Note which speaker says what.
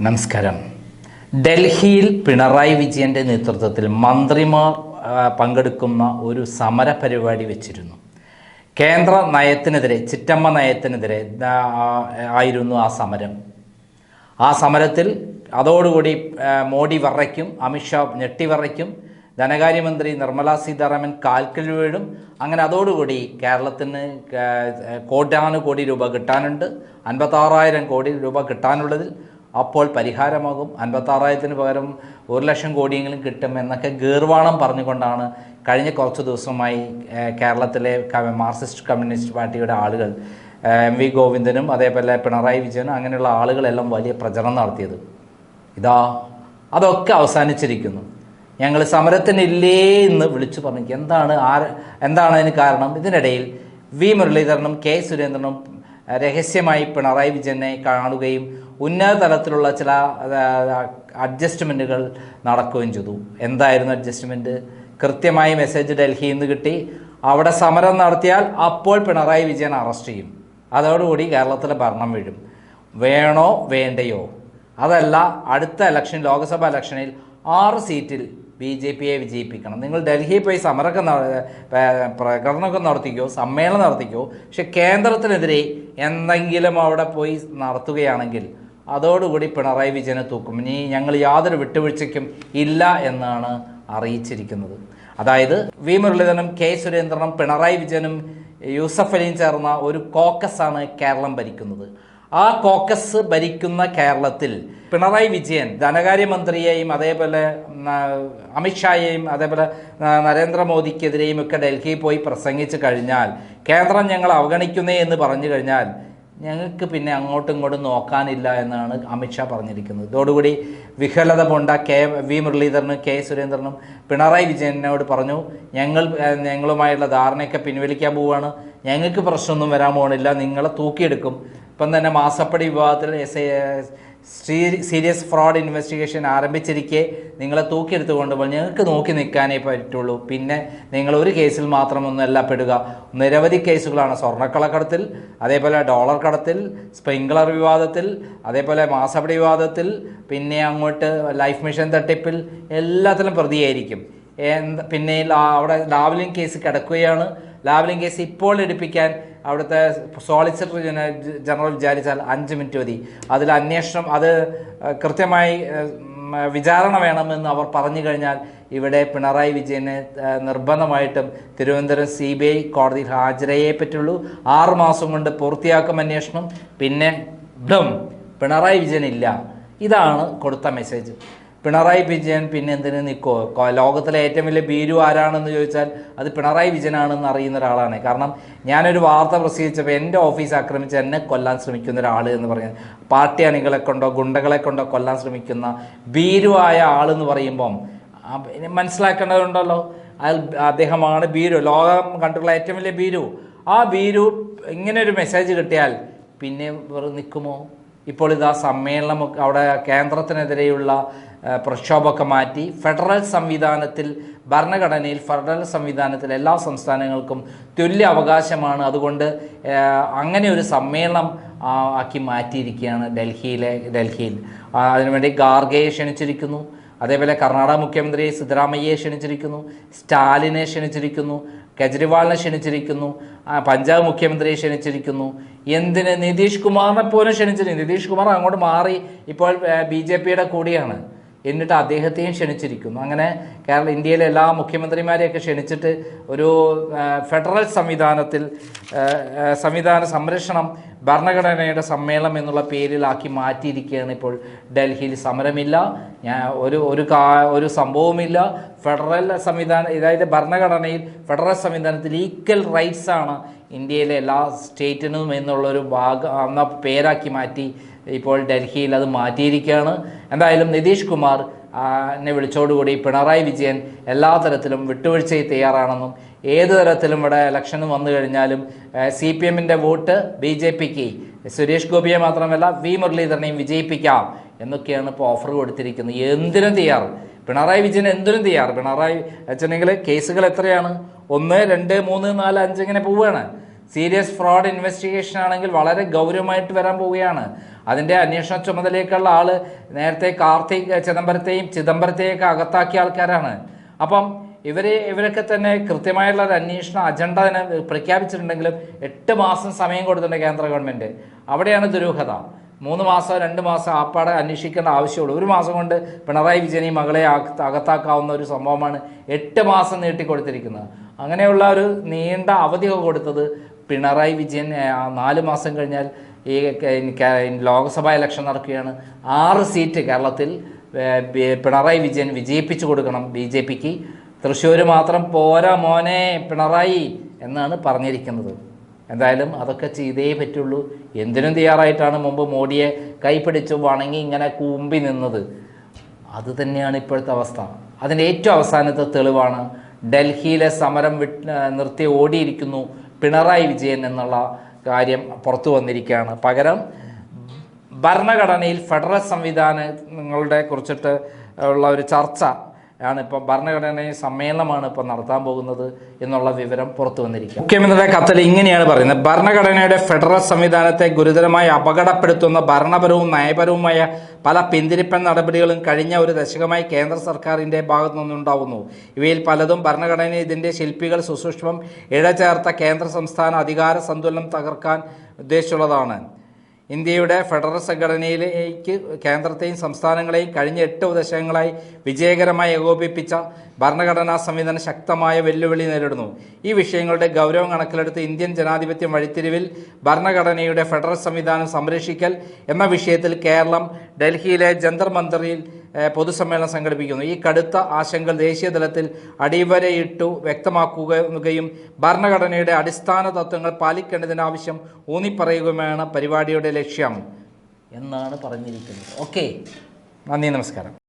Speaker 1: നമസ്കാരം. ഡൽഹിയിൽ പിണറായി വിജയന്റെ നേതൃത്വത്തിൽ മന്ത്രിമാർ പങ്കെടുക്കുന്ന ഒരു സമര പരിപാടി വെച്ചിരുന്നു. കേന്ദ്ര നയത്തിനെതിരെ ചിറ്റമ്മ നയത്തിനെതിരെ ആയിരുന്നു ആ സമരം. ആ സമരത്തിൽ അതോടുകൂടി മോഡി വറയ്ക്കും അമിത്ഷാ ഞെട്ടി വിറയ്ക്കും ധനകാര്യമന്ത്രി നിർമ്മല സീതാരാമൻ കാൽക്കൽ വീഴും. അങ്ങനെ അതോടുകൂടി കേരളത്തിന് ക- കോടാനുകോടി രൂപ കിട്ടാനുണ്ട്. അൻപത്താറായിരം കോടി രൂപ കിട്ടാനുള്ളതിൽ അപ്പോൾ പരിഹാരമാകും. അൻപത്താറായിരത്തിന് പകരം ഒരു ലക്ഷം കോടിയെങ്കിലും കിട്ടും എന്നൊക്കെ ഗീർവാണം പറഞ്ഞുകൊണ്ടാണ് കഴിഞ്ഞ കുറച്ച് ദിവസമായി കേരളത്തിലെ മാർക്സിസ്റ്റ് കമ്മ്യൂണിസ്റ്റ് പാർട്ടിയുടെ ആളുകൾ എം വി ഗോവിന്ദനും അതേപോലെ പിണറായി വിജയനും അങ്ങനെയുള്ള ആളുകളെല്ലാം വലിയ പ്രചരണം നടത്തിയത്. ഇതാ അതൊക്കെ അവസാനിച്ചിരിക്കുന്നു. ഞങ്ങൾ സമരത്തിനില്ലേ എന്ന് വിളിച്ചു പറഞ്ഞു. എന്താണ് ആര് എന്താണ് അതിന് കാരണം? ഇതിനിടയിൽ വി മുരളീധരനും കെ സുരേന്ദ്രനും രഹസ്യമായി പിണറായി വിജയനെ കാണുകയും ഉന്നത തലത്തിലുള്ള ചില അഡ്ജസ്റ്റ്മെന്റുകൾ നടക്കുകയും ചെയ്തു. എന്തായിരുന്നു അഡ്ജസ്റ്റ്മെന്റ് കൃത്യമായ മെസ്സേജ് ഡൽഹിയിൽ നിന്ന് കിട്ടി. അവിടെ സമരം നടത്തിയാൽ അപ്പോൾ പിണറായി വിജയൻ അറസ്റ്റ് ചെയ്യും. അതോടുകൂടി കേരളത്തിലെ ഭരണം വീഴും. വേണോ വേണ്ടയോ? അതല്ല അടുത്ത ഇലക്ഷൻ ലോക്സഭാ ഇലക്ഷനിൽ ആറ് സീറ്റിൽ ബി ജെ പിയെ വിജയിപ്പിക്കണം. നിങ്ങൾ ഡൽഹിയിൽ പോയി സമരമൊക്കെ പ്രകടനമൊക്കെ നടത്തിക്കോ സമ്മേളനം നടത്തിക്കോ പക്ഷെ കേന്ദ്രത്തിനെതിരെ എന്തെങ്കിലും അവിടെ പോയി നടത്തുകയാണെങ്കിൽ അതോടുകൂടി പിണറായി വിജയനെ തൂക്കും. ഇനി ഞങ്ങൾ യാതൊരു വിട്ടുവീഴ്ചയ്ക്കും ഇല്ല എന്നാണ് അറിയിച്ചിരിക്കുന്നത്. അതായത് വി മുരളീധരനും കെ സുരേന്ദ്രനും പിണറായി വിജയനും യൂസഫ് അലിയും ചേർന്ന ഒരു കോക്കസാണ് കേരളം ഭരിക്കുന്നത്. ആ കോക്കസ് ഭരിക്കുന്ന കേരളത്തിൽ പിണറായി വിജയൻ ധനകാര്യമന്ത്രിയെയും അതേപോലെ അമിത്ഷായെയും അതേപോലെ നരേന്ദ്രമോദിക്കെതിരെയും ഒക്കെ ഡൽഹിയിൽ പോയി പ്രസംഗിച്ചു കഴിഞ്ഞാൽ കേന്ദ്രം ഞങ്ങൾ അവഗണിക്കുന്നേ എന്ന് പറഞ്ഞു കഴിഞ്ഞാൽ ഞങ്ങൾക്ക് പിന്നെ അങ്ങോട്ടും ഇങ്ങോട്ടും നോക്കാനില്ല എന്നാണ് അമിത്ഷാ പറഞ്ഞിരിക്കുന്നത്. ഇതോടുകൂടി വിഹലത പൊണ്ട കെ വി മുരളീധരനും കെ സുരേന്ദ്രനും പിണറായി വിജയനോട് പറഞ്ഞു ഞങ്ങൾ ഞങ്ങളുമായുള്ള ധാരണയൊക്കെ പിൻവലിക്കാൻ പോവുകയാണ് ഞങ്ങൾക്ക് പ്രശ്നമൊന്നും വരാൻ പോകണില്ല നിങ്ങളെ തൂക്കിയെടുക്കും. ഇപ്പം തന്നെ മാസപ്പടി വിഭാഗത്തിൽ എസ് സീരിയസ് ഫ്രോഡ് ഇൻവെസ്റ്റിഗേഷൻ ആരംഭിച്ചിരിക്കെ നിങ്ങളെ തൂക്കിയെടുത്തുകൊണ്ട് പോകും ഞങ്ങൾക്ക് നോക്കി നിൽക്കാനേ പറ്റുള്ളൂ. പിന്നെ നിങ്ങൾ ഒരു കേസിൽ മാത്രമൊന്നുമല്ല പെടുക. നിരവധി കേസുകളാണ്. സ്വർണക്കളക്കടത്തിൽ അതേപോലെ ഡോളർ കടത്തിൽ സ്പ്രിംഗ്ലർ വിവാദത്തിൽ അതേപോലെ മാസപ്പടി വിവാദത്തിൽ പിന്നെ അങ്ങോട്ട് ലൈഫ് മിഷൻ തട്ടിപ്പിൽ എല്ലാത്തിലും പ്രതിയായിരിക്കും. പിന്നെ അവിടെ ലാവലിംഗ് കേസ് കിടക്കുകയാണ്. ലാവലിംഗ് കേസ് ഇപ്പോൾ എടുപ്പിക്കാൻ അവിടുത്തെ സോളിസിറ്റർ ജനറൽ വിചാരിച്ചാൽ അഞ്ച് മിനിറ്റ് മതി. അതിൽ അന്വേഷണം അത് കൃത്യമായി വിചാരണ വേണമെന്ന് അവർ പറഞ്ഞു കഴിഞ്ഞാൽ ഇവിടെ പിണറായി വിജയന് നിർബന്ധമായിട്ടും തിരുവനന്തപുരം സി ബി ഐ കോടതിയിൽ ഹാജരയെ പറ്റുള്ളൂ. ആറ് മാസം കൊണ്ട് പൂർത്തിയാക്കും അന്വേഷണം. പിന്നെ ഡം പിണറായി വിജയൻ ഇല്ല ഇതാണ് കൊടുത്ത മെസ്സേജ് പിണറായി വിജയൻ പിന്നെ എന്തിനു നിൽക്കോ ലോകത്തിലെ ഏറ്റവും വലിയ ഭീരു ആരാണെന്ന് ചോദിച്ചാൽ അത് പിണറായി വിജയനാണെന്ന് അറിയുന്ന ഒരാളാണ്. കാരണം ഞാനൊരു വാർത്ത പ്രസിദ്ധിച്ചപ്പോൾ എന്റെ ഓഫീസ് ആക്രമിച്ച് എന്നെ കൊല്ലാൻ ശ്രമിക്കുന്ന ഒരാൾ എന്ന് പറയുന്നത് പാർട്ടി അണികളെ കൊണ്ടോ ഗുണ്ടകളെ കൊണ്ടോ കൊല്ലാൻ ശ്രമിക്കുന്ന ഭീരുവായ ആളെന്ന് പറയുമ്പം മനസ്സിലാക്കേണ്ടതുണ്ടല്ലോ. അയാൾ അദ്ദേഹമാണ് ഭീരു. ലോകം കണ്ടുള്ള ഏറ്റവും വലിയ ഭീരു. ആ ഭീരു ഇങ്ങനെ ഒരു മെസ്സേജ് കിട്ടിയാൽ പിന്നെ നിൽക്കുമോ ഇപ്പോൾ ഇതാ സമ്മേളനം അവിടെ കേന്ദ്രത്തിനെതിരെയുള്ള പ്രക്ഷോഭമൊക്കെ മാറ്റി ഫെഡറൽ സംവിധാനത്തിൽ ഭരണഘടനയിൽ ഫെഡറൽ സംവിധാനത്തിൽ എല്ലാ സംസ്ഥാനങ്ങൾക്കും തുല്യ അവകാശമാണ്. അതുകൊണ്ട് അങ്ങനെ ഒരു സമ്മേളനം ആക്കി മാറ്റിയിരിക്കുകയാണ് ഡൽഹിയിലെ ഡൽഹിയിൽ. അതിനുവേണ്ടി ഗാർഗയെ ക്ഷണിച്ചിരിക്കുന്നു. അതേപോലെ കർണാടക മുഖ്യമന്ത്രി സിദ്ധരാമയ്യയെ ക്ഷണിച്ചിരിക്കുന്നു. സ്റ്റാലിനെ ക്ഷണിച്ചിരിക്കുന്നു. കെജ്രിവാളിനെ ക്ഷണിച്ചിരിക്കുന്നു. പഞ്ചാബ് മുഖ്യമന്ത്രിയെ ക്ഷണിച്ചിരിക്കുന്നു. എന്തിന്? നിതീഷ് കുമാറിനെ പോലും ക്ഷണിച്ചിരിക്കുന്നു. നിതീഷ് കുമാർ അങ്ങോട്ട് മാറി ഇപ്പോൾ ബി ജെ പിയുടെ കൂടിയാണ്. എന്നിട്ട് അദ്ദേഹത്തെയും ക്ഷണിച്ചിരിക്കുന്നു. അങ്ങനെ കേരള ഇന്ത്യയിലെ എല്ലാ മുഖ്യമന്ത്രിമാരെയൊക്കെ ക്ഷണിച്ചിട്ട് ഒരു ഫെഡറൽ സംവിധാനത്തിൽ സംവിധാന സംരക്ഷണം ഭരണഘടനയുടെ സമ്മേളനം എന്നുള്ള പേരിലാക്കി മാറ്റിയിരിക്കുകയാണ് ഇപ്പോൾ ഡൽഹിയിൽ സമരമില്ല. ഞാൻ ഒരു ഒരു കാ ഒരു സംഭവമില്ല ഫെഡറൽ സംവിധാനം അതായത് ഭരണഘടനയിൽ ഫെഡറൽ സംവിധാനത്തിൽ ഈക്വൽ റൈറ്റ്സ് ആണ് ഇന്ത്യയിലെ എല്ലാ സ്റ്റേറ്റിനും എന്നുള്ളൊരു ഭാഗ എന്ന പേരാക്കി മാറ്റി ഇപ്പോൾ ഡൽഹിയിൽ അത് മാറ്റിയിരിക്കുകയാണ്. എന്തായാലും നിതീഷ് കുമാർ എന്നെ വിളിച്ചോടുകൂടി പിണറായി വിജയൻ എല്ലാ തരത്തിലും വിട്ടുവീഴ്ചയിൽ തയ്യാറാണെന്നും ഏത് തരത്തിലും ഇവിടെ ഇലക്ഷന് വന്നു കഴിഞ്ഞാലും സി പി എമ്മിന്റെ വോട്ട് ബി ജെ പിക്ക് സുരേഷ് ഗോപിയെ മാത്രമല്ല വി മുരളീധരനെയും വിജയിപ്പിക്കാം എന്നൊക്കെയാണ് ഇപ്പോൾ ഓഫർ കൊടുത്തിരിക്കുന്നത്. എന്തിനും തയ്യാറ്? പിണറായി വിജയൻ എന്തിനും തയ്യാറ്? പിണറായി വെച്ചിട്ടുണ്ടെങ്കിൽ കേസുകൾ എത്രയാണ്? ഒന്ന് രണ്ട് മൂന്ന് നാല് അഞ്ച് ഇങ്ങനെ പോവുകയാണ്. സീരിയസ് ഫ്രോഡ് ഇൻവെസ്റ്റിഗേഷൻ ആണെങ്കിൽ വളരെ ഗൗരവമായിട്ട് വരാൻ പോവുകയാണ്. അതിന്റെ അന്വേഷണ ചുമതലയൊക്കെയുള്ള ആൾ നേരത്തെ കാർത്തിക് ചിദംബരത്തെയും ചിദംബരത്തെയൊക്കെ അകത്താക്കിയ ആൾക്കാരാണ്. അപ്പം ഇവർ ഇവരൊക്കെ തന്നെ കൃത്യമായുള്ള ഒരു അന്വേഷണ അജണ്ട തന്നെ പ്രഖ്യാപിച്ചിട്ടുണ്ടെങ്കിലും എട്ട് മാസം സമയം കൊടുത്തിട്ടുണ്ട് കേന്ദ്ര ഗവൺമെന്റ് അവിടെയാണ് ദുരൂഹത. മൂന്ന് മാസം രണ്ട് മാസം ആപ്പാടെ അന്വേഷിക്കേണ്ട ആവശ്യമുള്ളൂ. ഒരു മാസം കൊണ്ട് പിണറായി വിജയൻ മകളെ അകത്താക്കാവുന്ന ഒരു സംഭവമാണ് എട്ട് മാസം നീട്ടിക്കൊടുത്തിരിക്കുന്നത് അങ്ങനെയുള്ള ഒരു നീണ്ട അവധിയൊക്കെ കൊടുത്തത് പിണറായി വിജയൻ നാല് മാസം കഴിഞ്ഞാൽ ഈ ലോക്സഭാ ഇലക്ഷൻ നടക്കുകയാണ്. ആറ് സീറ്റ് കേരളത്തിൽ പിണറായി വിജയൻ വിജയിപ്പിച്ചു കൊടുക്കണം ബി ജെ പിക്ക്. തൃശ്ശൂർ മാത്രം പോരാ മോനെ പിണറായി എന്നാണ് പറഞ്ഞിരിക്കുന്നത്. എന്തായാലും അതൊക്കെ ചെയ്തേ പറ്റുള്ളൂ. എന്തിനും തയ്യാറായിട്ടാണ് മുമ്പ് മോഡിയെ കൈപ്പിടിച്ച് വണങ്ങി ഇങ്ങനെ കൂമ്പി നിന്നത്. അത് തന്നെയാണ് ഇപ്പോഴത്തെ അവസ്ഥ. അതിന്റെ ഏറ്റവും അവസാനത്തെ തെളിവാണ് ഡൽഹിയിലെ സമരം വിട്ട് നിർത്തി ഓടിയിരിക്കുന്നു പിണറായി വിജയൻ എന്നുള്ള കാര്യം പുറത്തു വന്നിരിക്കുകയാണ്. പകരം ഭരണഘടനയിൽ ഫെഡറൽ സംവിധാനങ്ങളുടെ കുറിച്ചിട്ട് ഉള്ള ഒരു ചർച്ച ആണ് ഇപ്പം ഭരണഘടനയിൽ സമ്മേളനമാണ് ഇപ്പം നടത്താൻ പോകുന്നത് എന്നുള്ള വിവരം പുറത്തു വന്നിരിക്കുക. മുഖ്യമന്ത്രിയുടെ കത്തിൽ ഇങ്ങനെയാണ് പറയുന്നത്. ഭരണഘടനയുടെ ഫെഡറൽ സംവിധാനത്തെ ഗുരുതരമായി അപകടപ്പെടുത്തുന്ന ഭരണപരവും നയപരവുമായ പല പിന്തിരിപ്പൻ നടപടികളും കഴിഞ്ഞ ഒരു ദശകമായി കേന്ദ്ര സർക്കാരിന്റെ ഭാഗത്തു നിന്നുണ്ടാവുന്നു. ഇവയിൽ പലതും ഭരണഘടനയിൽ ഇതിന്റെ ശില്പികൾ സുസൂക്ഷ്മം ഇഴചേർത്ത കേന്ദ്ര സംസ്ഥാന അധികാര സന്തുലനം തകർക്കാൻ ഉദ്ദേശിച്ചുള്ളതാണ്. ഇന്ത്യയുടെ ഫെഡറൽ സംഘടനയിലേക്ക് കേന്ദ്രത്തെയും സംസ്ഥാനങ്ങളെയും കഴിഞ്ഞ എട്ട് ദശകങ്ങളായി വിജയകരമായി ഏകോപിപ്പിച്ച ഭരണഘടനാ സംവിധാനം ശക്തമായ വെല്ലുവിളി നേരിടുന്നു. ഈ വിഷയങ്ങളുടെ ഗൗരവം കണക്കിലെടുത്ത് ഇന്ത്യൻ ജനാധിപത്യം വഴിത്തിരിവിൽ ഭരണഘടനയുടെ ഫെഡറൽ സംവിധാനം സംരക്ഷിക്കൽ എന്ന വിഷയത്തിൽ കേരളം ഡൽഹിയിലെ ജന്തർ മന്ദറിൽ പൊതുസമ്മേളനം സംഘടിപ്പിക്കുന്നു. ഈ കടുത്ത ആശങ്കകൾ ദേശീയ തലത്തിൽ അടിവരയിട്ടു വ്യക്തമാക്കുകയും ഭരണഘടനയുടെ അടിസ്ഥാന തത്വങ്ങൾ പാലിക്കേണ്ടതിന്റെ ആവശ്യം ഊന്നിപ്പറയുകയുമാണ് പരിപാടിയുടെ ലക്ഷ്യം എന്നാണ് പറഞ്ഞിരിക്കുന്നത്. ഓക്കെ. നന്ദി നമസ്കാരം.